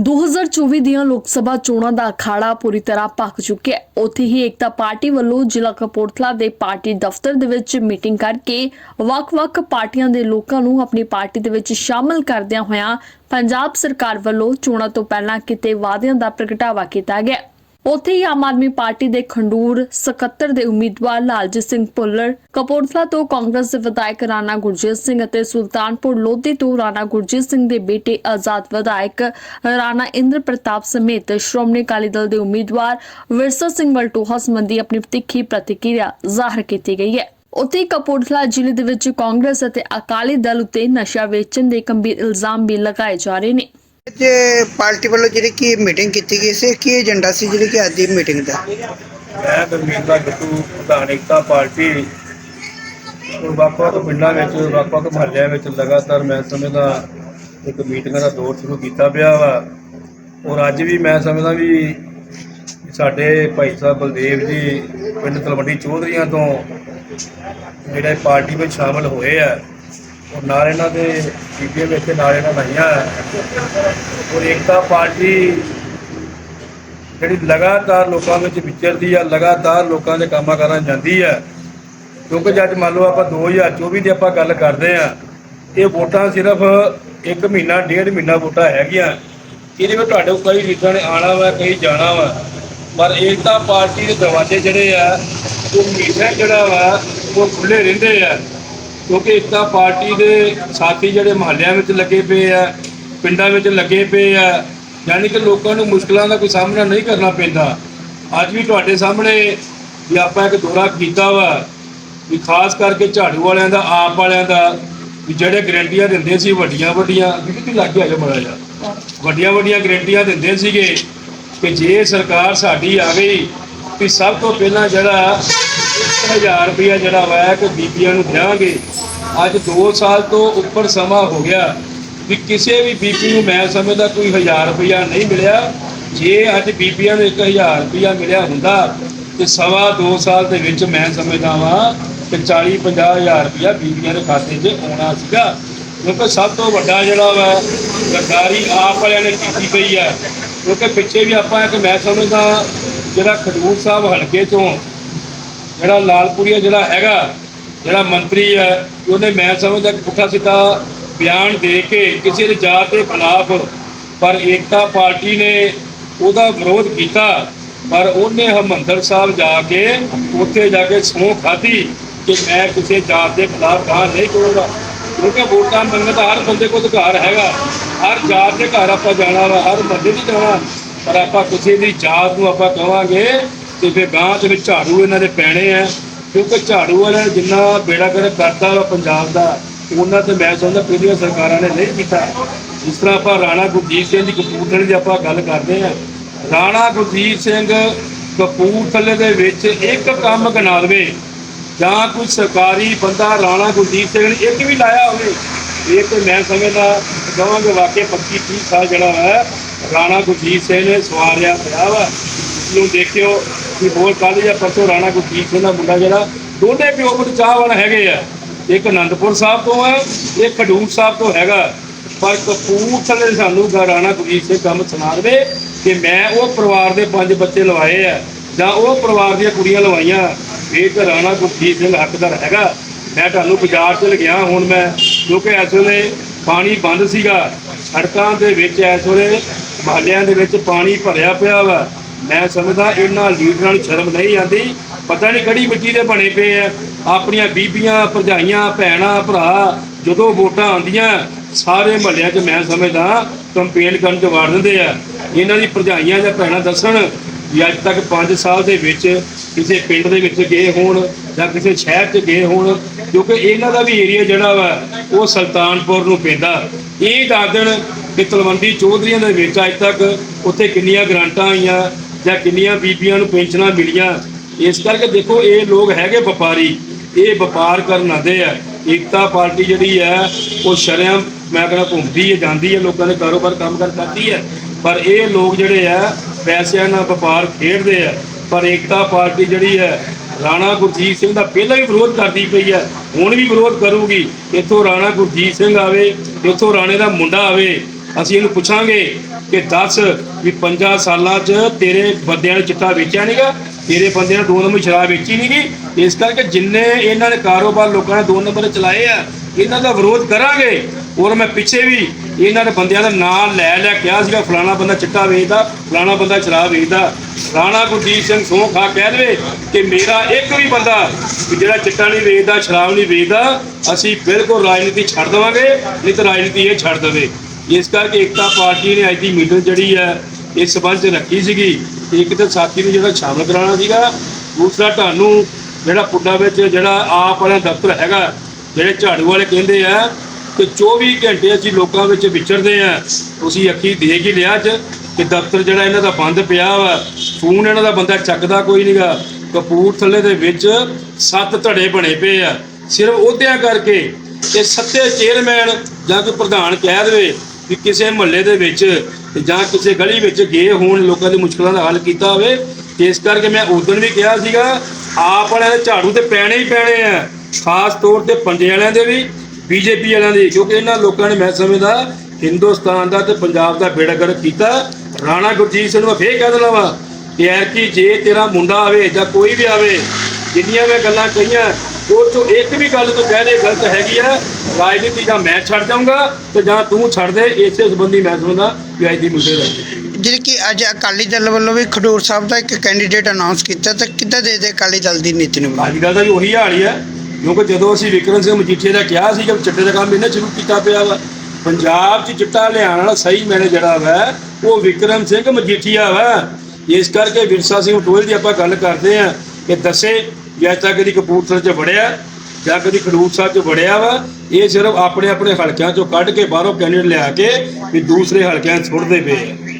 2024 ਦੀਆਂ ਲੋਕ ਸਭਾ ਚੋਣਾਂ ਦਾ ਅਖਾੜਾ ਪੂਰੀ ਤਰ੍ਹਾਂ ਪੱਕ ਚੁੱਕਿਆ ਹੈ। ਉੱਥੇ ਹੀ ਏਕਤਾ ਪਾਰਟੀ ਵੱਲੋਂ ਜ਼ਿਲ੍ਹਾ ਕਪੂਰਥਲਾ ਦੇ ਪਾਰਟੀ ਦਫ਼ਤਰ ਦੇ ਵਿੱਚ ਮੀਟਿੰਗ ਕਰਕੇ ਵੱਖ-ਵੱਖ ਪਾਰਟੀਆਂ ਦੇ ਲੋਕਾਂ ਨੂੰ ਆਪਣੀ ਪਾਰਟੀ ਦੇ ਵਿੱਚ ਸ਼ਾਮਲ ਕਰਦਿਆਂ ਹੋਇਆਂ ਪੰਜਾਬ ਸਰਕਾਰ ਵੱਲੋਂ ਚੋਣਾਂ ਤੋਂ ਪਹਿਲਾਂ ਕੀਤੇ ਵਾਅਦਿਆਂ ਦਾ ਪ੍ਰਗਟਾਵਾ ਕੀਤਾ ਗਿਆ ਉੱਥੇ ਹੀ ਆਮ ਆਦਮੀ ਪਾਰਟੀ ਦੇ ਖੰਡੂਰ ਸਕੱਤਰ ਦੇ ਉਮੀਦਵਾਰ ਲਾਲਜੀਤ ਸਿੰਘ ਭੁੱਲਰ, ਕਪੂਰਥਲਾ ਤੋਂ ਕਾਂਗਰਸ ਦੇ ਵਿਧਾਇਕ ਰਾਣਾ ਗੁਰਜੀਤ ਸਿੰਘ ਅਤੇ ਸੁਲਤਾਨਪੁਰ ਲੋਧੀ ਤੋਂ ਰਾਣਾ ਗੁਰਜੀਤ ਸਿੰਘ ਦੇ ਬੇਟੇ ਆਜ਼ਾਦ ਵਿਧਾਇਕ ਰਾਣਾ ਇੰਦਰ ਪ੍ਰਤਾਪ ਸਮੇਤ ਸ਼੍ਰੋਮਣੀ ਅਕਾਲੀ ਦਲ ਦੇ ਉਮੀਦਵਾਰ ਵਿਰਸਾ ਸਿੰਘ ਵਲਟੋਹਾ ਸੰਬੰਧੀ ਆਪਣੀ ਤਿੱਖੀ ਪ੍ਰਤੀਕਿਰਿਆ ਜ਼ਾਹਰ ਕੀਤੀ ਗਈ ਹੈ। ਉੱਥੇ ਕਪੂਰਥਲਾ ਜ਼ਿਲ੍ਹੇ ਦੇ ਵਿੱਚ ਕਾਂਗਰਸ ਅਤੇ ਅਕਾਲੀ ਦਲ ਉੱਤੇ ਨਸ਼ਾ ਵੇਚਣ ਦੇ ਗੰਭੀਰ ਇਲਜ਼ਾਮ ਵੀ ਲਗਾਏ ਜਾ ਰਹੇ ਨੇ। ਜੇ ਪਾਰਟੀ ਵੱਲੋਂ ਜਿਹੜੀ ਕਿ ਮੀਟਿੰਗ ਕੀਤੀ ਗਈ ਸੀ, ਕੀ ਏਜੰਡਾ ਸੀ ਜਿਹੜੀ ਕਿ ਅੱਜ ਦੀ ਮੀਟਿੰਗ ਦਾ? ਮੈਂ ਗੁਰਮੀਤ ਗੱਟੂ, ਪ੍ਰਧਾਨ ਏਕਤਾ ਪਾਰਟੀ। ਵੱਖ-ਵੱਖ ਪਿੰਡਾਂ ਵਿੱਚ, ਵੱਖ-ਵੱਖ ਮਹੱਲਿਆਂ ਵਿੱਚ ਲਗਾਤਾਰ ਮੈਂ ਸਮਝਦਾ ਇੱਕ ਮੀਟਿੰਗਾਂ ਦਾ ਦੌਰ ਸ਼ੁਰੂ ਕੀਤਾ ਪਿਆ ਵਾ। ਔਰ ਅੱਜ ਵੀ ਮੈਂ ਸਮਝਦਾ ਵੀ ਸਾਡੇ ਭਾਈ ਸਾਹਿਬ ਬਲਦੇਵ ਜੀ, ਪਿੰਡ ਤਲਵੰਡੀ ਚੌਧਰੀਆਂ ਤੋਂ ਜਿਹੜੇ ਪਾਰਟੀ ਵਿੱਚ ਸ਼ਾਮਲ ਹੋਏ ਆ ਔਰ ਨਾਲ ਇਹਨਾਂ ਦੇ ਬੀਬੀਆਂ ਵਿੱਚ ਨਾਲ ਇਹਨਾਂ ਲਾਈਆਂ ਔਰ ਏਕਤਾ ਪਾਰਟੀ ਜਿਹੜੀ ਲਗਾਤਾਰ ਲੋਕਾਂ ਵਿੱਚ ਵਿਚਰਦੀ ਆ, ਲਗਾਤਾਰ ਲੋਕਾਂ ਦੇ ਕੰਮਾਂ ਕਾਰਾਂ ਜਾਂਦੀ ਆ। ਕਿਉਂਕਿ ਜੱਜ ਮੰਨ ਲਓ ਆਪਾਂ 2024 ਦੀ ਆਪਾਂ ਗੱਲ ਕਰਦੇ ਆ, ਇਹ ਵੋਟਾਂ ਸਿਰਫ 1 ਮਹੀਨਾ, ਡੇਢ ਮਹੀਨਾ ਵੋਟਾਂ ਹੈਗੀਆਂ। ਇਹਦੇ ਵਿੱਚ ਤੁਹਾਡੇ ਕੋਲ ਕਈ ਲੀਡਰਾਂ ਨੇ ਆਣਾ ਵਾ, ਕਈ ਜਾਣਾ ਵਾ। ਪਰ ਏਕਤਾ ਪਾਰਟੀ ਦੇ ਦਰਵਾਜ਼ੇ ਜਿਹੜੇ ਆ, ਉਹ ਹਮੇਸ਼ਾ ਜਿਹੜਾ ਵਾ, ਉਹ ਖੁੱਲੇ ਰਹਿੰਦੇ ਆ। ਕਿਉਂਕਿ ਇੱਕ ਤਾਂ ਪਾਰਟੀ ਦੇ ਸਾਥੀ ਜਿਹੜੇ ਮਹੱਲਿਆਂ ਵਿੱਚ ਲੱਗੇ ਪਏ ਆ, ਪਿੰਡਾਂ ਵਿੱਚ ਲੱਗੇ ਪਏ ਆ, ਯਾਨੀ ਕਿ ਲੋਕਾਂ ਨੂੰ ਮੁਸ਼ਕਲਾਂ ਦਾ ਕੋਈ ਸਾਹਮਣਾ ਨਹੀਂ ਕਰਨਾ ਪੈਂਦਾ। ਅੱਜ ਵੀ ਤੁਹਾਡੇ ਸਾਹਮਣੇ ਵੀ ਆਪਾਂ ਇੱਕ ਦੌਰਾ ਕੀਤਾ ਵਾ ਵੀ ਖਾਸ ਕਰਕੇ ਝਾੜੂ ਵਾਲਿਆਂ ਦਾ, ਆਪ ਵਾਲਿਆਂ ਦਾ, ਵੀ ਜਿਹੜੇ ਗਰੰਟੀਆਂ ਦਿੰਦੇ ਸੀ ਵੱਡੀਆਂ ਵੱਡੀਆਂ, ਵੀ ਲੱਗ ਗਿਆ ਜਾ ਮੜਾ ਜਾ ਵੱਡੀਆਂ ਵੱਡੀਆਂ ਗਰੰਟੀਆਂ ਦਿੰਦੇ ਸੀਗੇ ਕਿ ਜੇ ਸਰਕਾਰ ਸਾਡੀ ਆ ਗਈ ਵੀ ਸਭ ਤੋਂ ਪਹਿਲਾਂ ਜਿਹੜਾ 1000 ਰੁਪਇਆ ਜਿਹੜਾ ਵਾ ਕਿ ਬੀਬੀਆਂ ਨੂੰ ਦਿਆਂਗੇ। ਅੱਜ 2 ਸਾਲ ਤੋਂ ਉੱਪਰ ਸਮਾਂ ਹੋ ਗਿਆ ਵੀ ਕਿਸੇ ਵੀ ਬੀਬੀ ਨੂੰ ਮੈਂ ਸਮਝਦਾ ਕੋਈ 1000 ਰੁਪਇਆ ਨਹੀਂ ਮਿਲਿਆ। ਜੇ ਅੱਜ ਬੀਬੀਆਂ ਨੂੰ 1000 ਰੁਪਇਆ ਮਿਲਿਆ ਹੁੰਦਾ ਤੇ ਸਵਾ 2 ਸਾਲ ਦੇ ਵਿੱਚ ਮੈਂ ਸਮਝਦਾ ਵਾਂ ਕਿ 40 50 ਹਜ਼ਾਰ ਰੁਪਇਆ ਬੀਬੀਆਂ ਦੇ ਖਾਤੇ 'ਚ ਆਉਣਾ ਸੀਗਾ। ਕਿਉਂਕਿ ਸਭ ਤੋਂ ਵੱਡਾ ਜਿਹੜਾ ਵਾ ਗਰਦਾਰੀ ਆਪ ਵਾਲਿਆਂ ਨੇ ਕੀਤੀ ਪਈ ਹੈ ਕਿਉਂਕਿ ਪਿੱਛੇ ਵੀ ਆਪਾਂ ਇੱਕ ਮੈਂ ਸਮਝਦਾ ਜਿਹੜਾ ਖਡੂਰ ਸਾਹਿਬ ਹਲਕੇ ਤੋਂ ਜਿਹੜਾ ਲਾਲਪੁਰੀਆ ਜਿਹੜਾ ਹੈਗਾ, ਜਿਹੜਾ ਮੰਤਰੀ ਹੈ, ਉਹਨੇ ਮੈਂ ਸਮਝਦਾ ਕਿ ਪੁੱਠਾ ਸਿੱਧਾ ਬਿਆਨ ਦੇ ਕੇ ਕਿਸੇ ਦੀ ਜਾਤ ਦੇ ਖਿਲਾਫ ਪਰ ਏਕਤਾ ਪਾਰਟੀ ਨੇ ਉਹਦਾ ਵਿਰੋਧ ਕੀਤਾ, ਪਰ ਉਹਨੇ ਹਮੰਦਰ ਸਾਹਿਬ ਜਾ ਕੇ ਉੱਥੇ ਜਾ ਕੇ ਸਹੁੰ ਖਾਧੀ ਕਿ ਮੈਂ ਕਿਸੇ ਜਾਤ ਦੇ ਖਿਲਾਫ ਗਾਂ ਨਹੀਂ ਕਰੂੰਗਾ ਕਿਉਂਕਿ ਵੋਟਾਂ ਮੰਗਣ ਦਾ ਹਰ ਬੰਦੇ ਕੋਲ ਅਧਿਕਾਰ ਹੈਗਾ। ਹਰ ਜਾਤ ਦੇ ਘਰ ਆਪਾਂ ਜਾਣਾ ਵਾ, ਹਰ ਬੰਦੇ ਦੀ ਜਾਣਾ। ਪਰ ਆਪਾਂ ਕਿਸੇ ਦੀ ਜਾਤ ਨੂੰ ਆਪਾਂ ਕਹਾਂਗੇ ਤੇ ਫਿਰ ਗਾਂ ਦੇ ਵਿੱਚ ਝਾੜੂ ਇਹਨਾਂ ਦੇ ਪੈਣੇ ਆ, ਕਿਉਂਕਿ ਝਾੜੂ ਵਾਲਿਆਂ ਨੇ ਜਿੰਨਾ ਬੇੜਾ ਕਰ ਕਰਤਾ ਵਾ ਪੰਜਾਬ ਦਾ, ਉਹਨਾਂ ਤੇ ਮੈਂ ਸਮਝਦਾ ਪਹਿਲੀਆਂ ਸਰਕਾਰਾਂ ਨੇ ਨਹੀਂ ਕੀਤਾ। ਜਿਸ ਤਰ੍ਹਾਂ ਆਪਾਂ ਰਾਣਾ ਗੁਰਜੀਤ ਸਿੰਘ ਦੀ ਕਪੂਰਥਲੇ ਦੀ ਆਪਾਂ ਗੱਲ ਕਰਦੇ ਆ, ਰਾਣਾ ਗੁਰਜੀਤ ਸਿੰਘ ਕਪੂਰਥਲੇ ਦੇ ਵਿੱਚ ਇੱਕ ਕੰਮ ਗਿਣਾ ਦੇਵੇ ਜਾਂ ਕੋਈ ਸਰਕਾਰੀ ਬੰਦਾ ਰਾਣਾ ਗੁਰਜੀਤ ਸਿੰਘ ਨੇ ਇੱਕ ਵੀ ਲਾਇਆ ਹੋਵੇ, ਇਹ ਤੇ ਮੈਂ ਸਮਝਦਾ, ਕਹਾਂਗੇ ਵਾਕਿਆ 25 30 ਸਾਲ ਜਿਹੜਾ ਹੈ, ਰਾਣਾ ਗੁਰਜੀਤ ਸਿੰਘ ਨੇ ਸਵਾਰਿਆ ਪਿਆ ਵਾ। ਨੂੰ ਦੇਖਿਓ ਕਿ ਹੋਰ ਕੱਲ ਜਾਂ ਪਰਸੋਂ ਰਾਣਾ ਗੁਰਜੀਤ ਸਿੰਘ ਦਾ ਮੁੰਡਾ ਜਿਹੜਾ, ਦੋਨੇ ਪਿਓ ਪੁੱਤ ਚਾਹਵਾਨ ਹੈਗੇ ਆ। ਇੱਕ ਅਨੰਦਪੁਰ ਸਾਹਿਬ ਤੋਂ ਹੈ ਇੱਕ ਖਡੂਰ ਸਾਹਿਬ ਤੋਂ ਹੈਗਾ। ਪਰ ਕਪੂਰਥਲੇ ਸਾਨੂੰ ਰਾਣਾ ਗੁਰਜੀਤ ਸਿੰਘ ਕੰਮ ਸੁਣਾ ਦੇਵੇ ਕਿ ਮੈਂ ਉਹ ਪਰਿਵਾਰ ਦੇ ਪੰਜ ਬੱਚੇ ਲਵਾਏ ਆ, ਜਾਂ ਉਹ ਪਰਿਵਾਰ ਦੀਆਂ ਕੁੜੀਆਂ ਲਵਾਈਆਂ। ਇਹ ਤਾਂ ਰਾਣਾ ਗੁਰਜੀਤ ਸਿੰਘ ਹੱਕਦਾਰ ਹੈਗਾ। ਮੈਂ ਤੁਹਾਨੂੰ ਬਾਜ਼ਾਰ 'ਚ ਲਗਿਆ ਹੁਣ ਮੈਂ ਕਿਉਂਕਿ ਇਸ ਵੇਲੇ ਪਾਣੀ ਬੰਦ ਸੀਗਾ, ਸੜਕਾਂ ਦੇ ਵਿੱਚ ਇਸ ਵੇਲੇ ਮਹੱਲਿਆਂ ਦੇ ਵਿੱਚ ਪਾਣੀ ਭਰਿਆ ਪਿਆ ਵਾ। ਮੈਂ ਸਮਝਦਾ ਇਹਨਾਂ ਲੀਡਰਾਂ ਨੂੰ ਸ਼ਰਮ ਨਹੀਂ ਆਉਂਦੀ। ਪਤਾ ਨਹੀਂ ਕਿਹੜੀ ਮਿੱਟੀ ਦੇ ਬਣੇ ਪਏ ਆ। ਆਪਣੀਆਂ ਬੀਬੀਆਂ, ਭਰਜਾਈਆਂ, ਭੈਣਾਂ, ਭਰਾ ਜਦੋਂ ਵੋਟਾਂ ਆਉਂਦੀਆਂ, ਸਾਰੇ ਮਹੱਲਿਆਂ 'ਚ ਮੈਂ ਸਮਝਦਾ ਕੰਪੇਨ ਕਰਨ 'ਚ ਵਾੜ ਦਿੰਦੇ ਆ। ਇਹਨਾਂ ਦੀ ਭਰਜਾਈਆਂ ਜਾਂ ਭੈਣਾਂ ਦੱਸਣ ਵੀ ਅੱਜ ਤੱਕ 5 ਸਾਲ ਦੇ ਵਿੱਚ ਕਿਸੇ ਪਿੰਡ ਦੇ ਵਿੱਚ ਗਏ ਹੋਣ ਜਾਂ ਕਿਸੇ ਸ਼ਹਿਰ 'ਚ ਗਏ ਹੋਣ, ਕਿਉਂਕਿ ਇਹਨਾਂ ਦਾ ਵੀ ਏਰੀਆ ਜਿਹੜਾ ਵਾ, ਉਹ ਸੁਲਤਾਨਪੁਰ ਨੂੰ ਪੈਂਦਾ। ਇਹ ਦੱਸ ਦੇਣ ਕਿ ਤਲਵੰਡੀ ਚੌਧਰੀਆਂ ਦੇ ਵਿੱਚ ਅੱਜ ਤੱਕ ਉੱਥੇ ਕਿੰਨੀਆਂ ਗ੍ਰਾਂਟਾਂ ਆਈਆਂ ਜਾਂ ਕਿੰਨੀਆਂ ਬੀਬੀਆਂ ਨੂੰ ਪੈਨਸ਼ਨਾਂ ਮਿਲੀਆਂ, ਇਸ ਕਰਕੇ ਦੇਖੋ ਇਹ ਲੋਕ ਹੈਗੇ ਵਪਾਰੀ, ਇਹ ਵਪਾਰ ਕਰਨ ਆਉਂਦੇ ਆ। ਏਕਤਾ ਪਾਰਟੀ ਜਿਹੜੀ ਹੈ ਉਹ ਸ਼ਰਮ ਮੈਂ ਕਹਿੰਦਾ ਘੁੰਮਦੀ ਹੈ ਜਾਂਦੀ ਹੈ ਲੋਕਾਂ ਦੇ ਕਾਰੋਬਾਰ ਕੰਮ ਕਰ ਕਰਦੀ ਹੈ ਪਰ ਇਹ ਲੋਕ ਜਿਹੜੇ ਆ, ਪੈਸਿਆਂ ਨਾਲ ਵਪਾਰ ਖੇਡਦੇ ਆ। ਪਰ ਏਕਤਾ ਪਾਰਟੀ ਜਿਹੜੀ ਹੈ ਰਾਣਾ ਗੁਰਜੀਤ ਸਿੰਘ ਦਾ ਪਹਿਲਾਂ ਵੀ ਵਿਰੋਧ ਕਰਦੀ ਪਈ ਹੈ ਹੁਣ ਵੀ ਵਿਰੋਧ ਕਰੂਗੀ। ਇੱਥੋਂ ਰਾਣਾ ਗੁਰਜੀਤ ਸਿੰਘ ਆਵੇ, ਇੱਥੋਂ ਰਾਣੇ ਦਾ ਮੁੰਡਾ ਆਵੇ ਅਸੀਂ ਇਹਨੂੰ ਪੁੱਛਾਂਗੇ ਕਿ ਦੱਸ ਵੀ 5 ਸਾਲਾਂ 'ਚ ਤੇਰੇ ਬੰਦਿਆਂ ਨੇ ਚਿੱਟਾ ਵੇਚਿਆ ਨਹੀਂਗਾ ਤੇਰੇ ਬੰਦਿਆਂ ਨੇ ਦੋ ਨੰਬਰ ਸ਼ਰਾਬ ਵੇਚੀ ਨਹੀਂਗੀ ਇਸ ਕਰਕੇ ਜਿੰਨੇ ਇਹਨਾਂ ਨੇ ਕਾਰੋਬਾਰ ਲੋਕਾਂ ਨੇ ਦੋ ਨੰਬਰ ਚਲਾਏ ਆ, ਇਹਨਾਂ ਦਾ ਵਿਰੋਧ ਕਰਾਂਗੇ। ਔਰ ਮੈਂ ਪਿੱਛੇ ਵੀ ਇਹਨਾਂ ਦੇ ਬੰਦਿਆਂ ਦਾ ਨਾਮ ਲੈ ਲੈ ਕਿਹਾ ਸੀਗਾ, ਫਲਾਣਾ ਬੰਦਾ ਚਿੱਟਾ ਵੇਚਦਾ, ਫਲਾਣਾ ਬੰਦਾ ਸ਼ਰਾਬ ਵੇਚਦਾ। ਰਾਣਾ ਗੁਰਜੀਤ ਸਿੰਘ ਸੋਹ ਖਾ ਕਹਿ ਦੇਵੇ ਕਿ ਮੇਰਾ ਇੱਕ ਵੀ ਬੰਦਾ ਜਿਹੜਾ ਚਿੱਟਾ ਨਹੀਂ ਵੇਚਦਾ, ਸ਼ਰਾਬ ਨਹੀਂ ਵੇਚਦਾ, ਅਸੀਂ ਬਿਲਕੁਲ ਰਾਜਨੀਤੀ ਛੱਡ ਦੇਵਾਂਗੇ, ਨਹੀਂ ਤਾਂ ਰਾਜਨੀਤੀ ਇਹ ਛੱਡ ਦੇਵੇ। ਇਸ ਕਰਕੇ ਏਕਤਾ ਪਾਰਟੀ ਨੇ ਅੱਜ ਦੀ ਮੀਟਿੰਗ ਜਿਹੜੀ ਹੈ ਇਸ ਸਬੰਧ 'ਚ ਰੱਖੀ ਸੀਗੀ ਇੱਕ ਤਾਂ ਸਾਥੀ ਨੂੰ ਜਿਹੜਾ ਸ਼ਾਮਲ ਕਰਾਉਣਾ ਸੀਗਾ, ਦੂਸਰਾ ਤੁਹਾਨੂੰ ਜਿਹੜਾ ਪੁੱਡਾ ਵਿੱਚ ਜਿਹੜਾ ਆਪ ਵਾਲਾ ਦਫ਼ਤਰ ਹੈਗਾ, ਜਿਹੜੇ ਝਾੜੂ ਵਾਲੇ ਕਹਿੰਦੇ ਆ ਕਿ 24 ਘੰਟੇ ਅਸੀਂ ਲੋਕਾਂ ਵਿੱਚ ਵਿਚਰਦੇ ਆ, ਤੁਸੀਂ ਅੱਖੀ ਦੇਖ ਹੀ ਲਿਆ ਅੱਜ ਕਿ ਦਫ਼ਤਰ ਜਿਹੜਾ ਇਹਨਾਂ ਦਾ ਬੰਦ ਪਿਆ ਵਾ, ਫੋਨ ਇਹਨਾਂ ਦਾ ਬੰਦਾ ਚੱਕਦਾ ਕੋਈ ਨਹੀਂਗਾ ਕਪੂਰਥਲੇ ਦੇ ਵਿੱਚ ਸੱਤ ਧੜੇ ਬਣੇ ਪਏ ਆ। ਸਿਰਫ ਉਹਦਿਆਂ ਕਰਕੇ ਇਹ ਸੱਤੇ ਚੇਅਰਮੈਨ ਜਾਂ ਕੋਈ ਪ੍ਰਧਾਨ ਕਹਿ ਦੇਵੇ ਵੀ ਕਿਸੇ ਮੁਹੱਲੇ ਦੇ ਵਿੱਚ ਜਾਂ ਕਿਸੇ ਗਲੀ ਵਿੱਚ ਗਏ ਹੋਣ ਲੋਕਾਂ ਦੀ ਮੁਸ਼ਕਲਾਂ ਦਾ ਹੱਲ ਕੀਤਾ ਹੋਵੇ, ਇਸ ਕਰਕੇ ਮੈਂ ਉਦੋਂ ਵੀ ਕਿਹਾ ਸੀਗਾ, ਆਪ ਵਾਲਿਆਂ ਦੇ ਝਾੜੂ ਤੇ ਪੈਣੇ ਹੀ ਪੈਣੇ ਆ। ਖਾਸ ਤੌਰ ਤੇ ਪੰਜੇ ਵਾਲਿਆਂ ਦੇ ਵੀ, ਬੀਜੇਪੀ ਵਾਲਿਆਂ ਦੇ ਕਿਉਂਕਿ ਇਹਨਾਂ ਲੋਕਾਂ ਨੇ ਮੈਂ ਸਮਝਦਾ ਹਿੰਦੁਸਤਾਨ ਦਾ ਤੇ ਪੰਜਾਬ ਦਾ ਬੇੜਾ ਬੇੜਾਗਰ ਕੀਤਾ। ਰਾਣਾ ਗੁਰਜੀਤ ਸਿੰਘ ਨੂੰ ਮੈਂ ਫੇਰ ਕਹਿ ਦਿੰਦਾ ਵਾ ਕਿ ਯਾਰ ਕਿ ਜੇ ਤੇਰਾ ਮੁੰਡਾ ਆਵੇ ਜਾਂ ਕੋਈ ਵੀ ਆਵੇ, ਜਿੰਨੀਆਂ ਮੈਂ ਗੱਲਾਂ ਕਹੀਆਂ ਚੋਂ ਇੱਕ ਵੀ ਗੱਲ ਤੋਂ ਕਹਿ ਦੇ ਗਲਤ ਹੈਗੀ ਆ ਰਾਜਨੀਤੀ ਜਾਂ ਮੈਂ ਛੱਡ ਜਾਊਂਗਾ ਤੇ ਜਾਂ ਤੂੰ ਛੱਡ ਦੇ ਇਸੇ ਸੰਬੰਧੀ ਮੈਂ ਸਮਝਦਾ ਅੱਜ ਦੀ ਮੁੱਦੇ ਦਾ ਜਿਹੜੀ ਕਿ ਅੱਜ ਅਕਾਲੀ ਦਲ ਵੱਲੋਂ ਵੀ ਖਡੂਰ ਸਾਹਿਬ ਦਾ ਇੱਕ ਕੈਂਡੀਡੇਟ ਅਨਾਉਂਸ ਕੀਤਾ ਤਾਂ ਕਿੱਦਾਂ ਦੇ ਦੇ ਅਕਾਲੀ ਦਲ ਦੀ ਨੀਤੀ ਨੂੰ ਅੱਜ ਦਾ ਵੀ ਉਹੀ ਹਾਲ ਹੀ ਹੈ ਕਿਉਂਕਿ ਜਦੋਂ ਅਸੀਂ ਵਿਕਰਮ ਸਿੰਘ ਮਜੀਠੀਆ ਦਾ ਕਿਹਾ ਸੀ ਕਿ ਚਿੱਟੇ ਦਾ ਕੰਮ ਇਹਨੇ ਸ਼ੁਰੂ ਕੀਤਾ ਪਿਆ ਵਾ ਪੰਜਾਬ 'ਚ ਚਿੱਟਾ ਲਿਆਉਣ ਵਾਲਾ ਸਹੀ ਮੈਨੇ ਜਿਹੜਾ ਵਾ ਉਹ ਵਿਕਰਮ ਸਿੰਘ ਮਜੀਠੀਆ ਵਾ। ਇਸ ਕਰਕੇ ਵਿਰਸਾ ਸਿੰਘ ਟੋਲ ਦੀ ਆਪਾਂ ਗੱਲ ਕਰਦੇ ਆ ਕਿ ਦੱਸੇ ਜਾਂ ਤਾਂ ਕਦੀ ਕਪੂਰਥਲੇ 'ਚ ਵੜਿਆ, ਜਾਂ ਕਦੀ ਖਡੂਰ ਸਾਹਿਬ 'ਚ ਵੜਿਆ ਵਾ, ਇਹ ਸਿਰਫ ਆਪਣੇ ਆਪਣੇ ਹਲਕਿਆਂ 'ਚੋਂ ਕੱਢ ਕੇ ਬਾਹਰੋਂ ਕੈਂਡੀਡੇਟ ਲਿਆ ਕੇ ਵੀ ਦੂਸਰੇ ਹਲਕਿਆਂ 'ਚ ਸੁੱਟਦੇ ਪਏ ਆ।